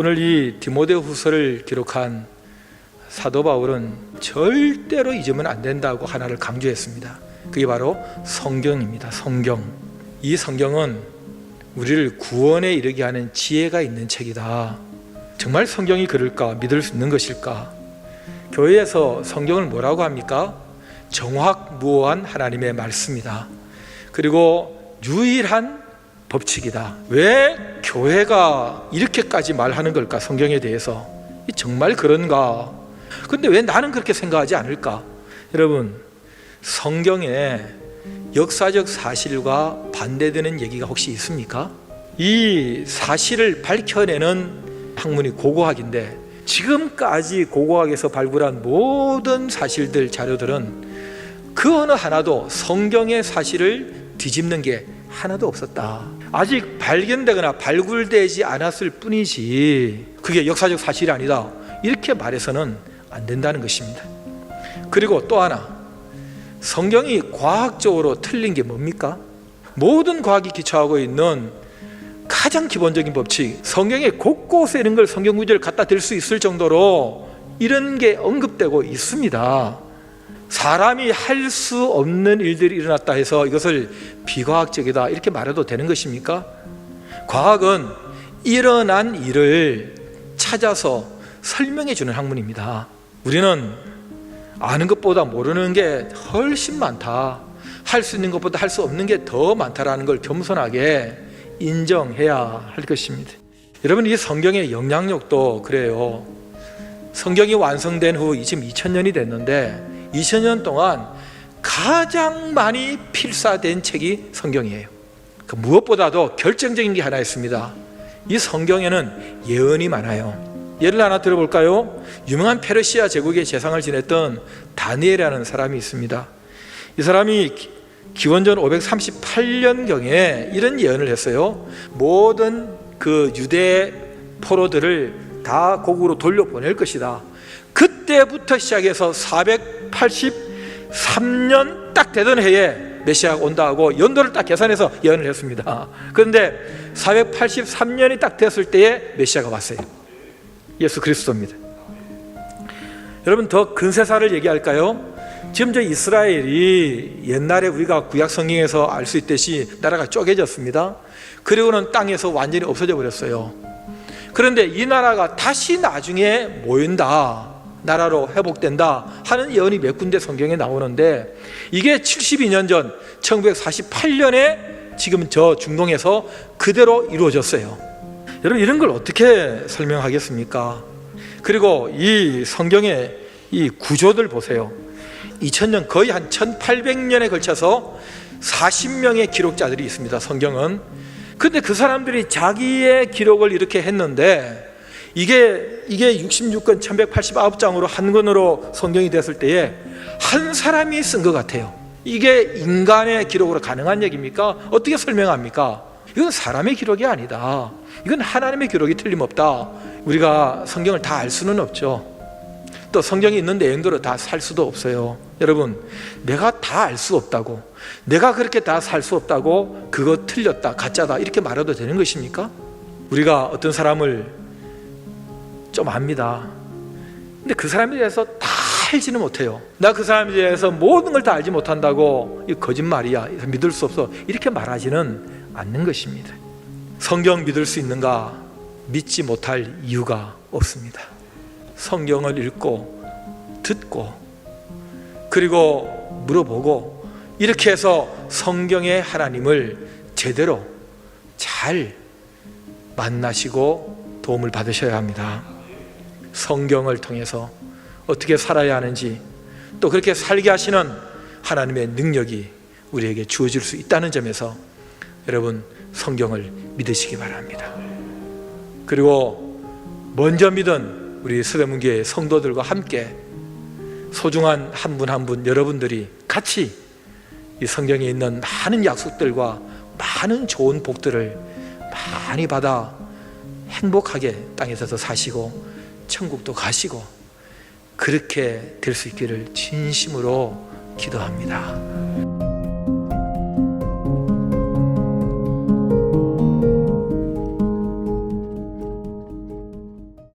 오늘 이 디모데 후서를 기록한 사도 바울은 절대로 잊으면 안 된다고 하나를 강조했습니다. 그게 바로 성경입니다. 성경. 이 성경은 우리를 구원에 이르게 하는 지혜가 있는 책이다. 정말 성경이 그럴까? 믿을 수 있는 것일까? 교회에서 성경을 뭐라고 합니까? 정확무어한 하나님의 말씀이다. 그리고 유일한 법칙이다. 왜 교회가 이렇게까지 말하는 걸까? 성경에 대해서. 이 정말 그런가? 근데 왜 나는 그렇게 생각하지 않을까? 여러분, 성경에 역사적 사실과 반대되는 얘기가 혹시 있습니까? 이 사실을 밝혀내는 학문이 고고학인데 지금까지 고고학에서 발굴한 모든 사실들 자료들은 그 어느 하나도 성경의 사실을 뒤집는 게 하나도 없었다. 아직 발견되거나 발굴되지 않았을 뿐이지 그게 역사적 사실이 아니다. 이렇게 말해서는 안 된다는 것입니다. 그리고 또 하나 성경이 과학적으로 틀린 게 뭡니까? 모든 과학이 기초하고 있는 가장 기본적인 법칙 성경에 곳곳에 이런 걸 성경 구절을 갖다 댈 수 있을 정도로 이런 게 언급되고 있습니다. 사람이 할 수 없는 일들이 일어났다 해서 이것을 비과학적이다 이렇게 말해도 되는 것입니까? 과학은 일어난 일을 찾아서 설명해 주는 학문입니다. 우리는 아는 것보다 모르는 게 훨씬 많다. 할 수 있는 것보다 할 수 없는 게 더 많다라는 걸 겸손하게 인정해야 할 것입니다. 여러분 이 성경의 영향력도 그래요. 성경이 완성된 후 지금 2000년이 됐는데 2000년 동안 가장 많이 필사된 책이 성경이에요. 그 무엇보다도 결정적인 게 하나 있습니다. 이 성경에는 예언이 많아요. 예를 하나 들어볼까요? 유명한 페르시아 제국의 재상을 지냈던 다니엘이라는 사람이 있습니다. 이 사람이 기원전 538년경에 이런 예언을 했어요. 모든 그 유대 포로들을 다 고국으로 돌려보낼 것이다. 그때부터 시작해서 483년 딱 되던 해에 메시아가 온다 하고 연도를 딱 계산해서 예언을 했습니다. 그런데 483년이 딱 됐을 때에 메시아가 왔어요. 예수 그리스도입니다. 여러분 더 근세사를 얘기할까요? 지금 저 이스라엘이 옛날에 우리가 구약 성경에서 알 수 있듯이 나라가 쪼개졌습니다. 그리고는 땅에서 완전히 없어져 버렸어요. 그런데 이 나라가 다시 나중에 모인다. 나라로 회복된다 하는 예언이 몇 군데 성경에 나오는데 이게 72년 전 1948년에 지금 저 중동에서 그대로 이루어졌어요. 여러분 이런 걸 어떻게 설명하겠습니까? 그리고 이 성경의 이 구조들 보세요. 2000년 거의 한 1800년에 걸쳐서 40명의 기록자들이 있습니다. 성경은. 근데 그 사람들이 자기의 기록을 이렇게 했는데 이게 이게 66권 1189장으로 한 권으로 성경이 됐을 때에 한 사람이 쓴 것 같아요. 이게 인간의 기록으로 가능한 얘기입니까? 어떻게 설명합니까? 이건 사람의 기록이 아니다. 이건 하나님의 기록이 틀림없다. 우리가 성경을 다 알 수는 없죠. 또 성경에 있는 내용대로 다 살 수도 없어요. 여러분, 내가 다 알 수 없다고, 내가 그렇게 다 살 수 없다고 그거 틀렸다, 가짜다 이렇게 말해도 되는 것입니까? 우리가 어떤 사람을 좀 압니다. 근데 그 사람에 대해서 다 알지는 못해요. 나 그 사람에 대해서 모든 걸 다 알지 못한다고 이 거짓말이야, 믿을 수 없어 이렇게 말하지는 않는 것입니다. 성경 믿을 수 있는가? 믿지 못할 이유가 없습니다. 성경을 읽고 듣고 그리고 물어보고 이렇게 해서 성경의 하나님을 제대로 잘 만나시고 도움을 받으셔야 합니다. 성경을 통해서 어떻게 살아야 하는지 또 그렇게 살게 하시는 하나님의 능력이 우리에게 주어질 수 있다는 점에서 여러분 성경을 믿으시기 바랍니다. 그리고 먼저 믿은 우리 서대문교회 성도들과 함께 소중한 한 분 한 분 여러분들이 같이 이 성경에 있는 많은 약속들과 많은 좋은 복들을 많이 받아 행복하게 땅에서도 사시고 천국도 가시고 그렇게 될 수 있기를 진심으로 기도합니다.